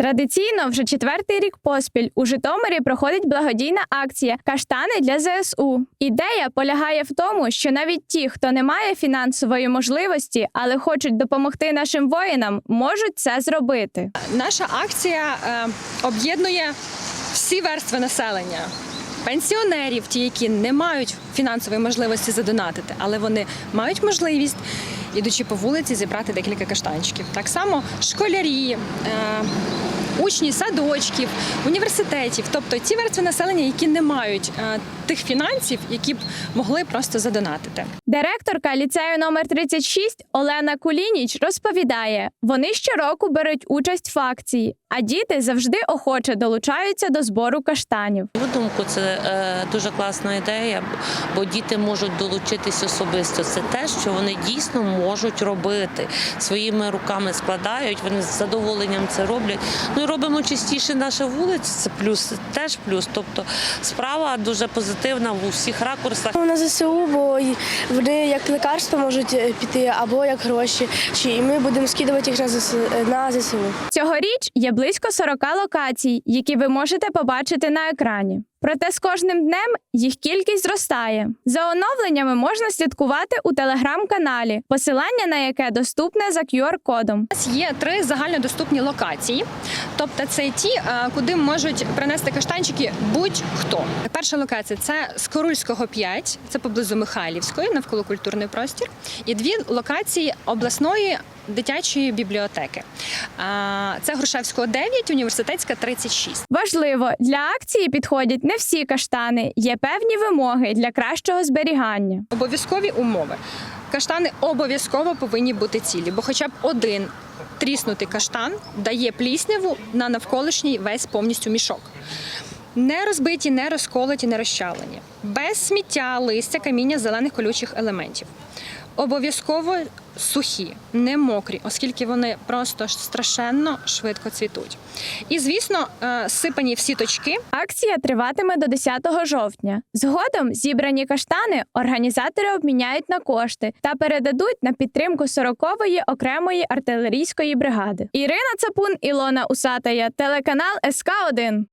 Традиційно вже четвертий рік поспіль у Житомирі проходить благодійна акція Каштани для ЗСУ. Ідея полягає в тому, що навіть ті, хто не має фінансової можливості, але хочуть допомогти нашим воїнам, можуть це зробити. Наша акція е, об'єднує всі верстви населення. Пенсіонерів, ті, які не мають фінансової можливості задонатити, але вони мають можливість, ідучи по вулиці, зібрати декілька каштанчиків. Так само школярі, е, учні садочків, університетів, тобто ті верстви населення, які не мають е, тих фінансів, які б могли просто задонатити. Директорка ліцею номер 36 Олена Кулініч розповідає: вони щороку беруть участь в акції, а діти завжди охоче долучаються до збору каштанів. На мою думку, це е, дуже класна ідея, бо діти можуть долучитись особисто. Це те, що вони дійсно можуть робити. Своїми руками складають, вони з задоволенням це роблять. Ну робимо частіше наші вулиці. Це плюс, теж плюс. Тобто справа дуже позитивна в усіх ракурсах. На ЗСУ, бо й- вони як лекарство можуть е, піти або як гроші. Чи і ми будемо скидувати їх на ЗСУ. на ЗСУ. Цьогоріч є близько 40 локацій, які ви можете побачити на екрані. Проте з кожним днем їх кількість зростає. За оновленнями можна слідкувати у телеграм-каналі, посилання на яке доступне за QR-кодом. У нас є три загальнодоступні локації, тобто це ті, е, куди можуть принести каштанчики будь-хто. Перша локація це з Корульського 5, це поблизу Михайлівської, навколо культурний простір, і дві локації обласної дитячої бібліотеки. Це Грушевського 9, університетська 36. Важливо, для акції підходять не всі каштани, є певні вимоги для кращого зберігання. Обов'язкові умови. Каштани обов'язково повинні бути цілі, бо хоча б один тріснутий каштан дає плісняву на навколишній весь повністю мішок. Не розбиті, не розколоті, не розчавлені. Без сміття, листя, каміння, зелених колючих елементів. Обов'язково сухі, не мокрі, оскільки вони просто страшенно швидко цвітуть. І, звісно, е, сипані всі точки Акція триватиме до 10 жовтня. Згодом зібрані каштани організатори обміняють на кошти та передадуть на підтримку 40-ї окремої артилерійської бригади. Ірина Цапун, Ілона Усатая, телеканал СК 1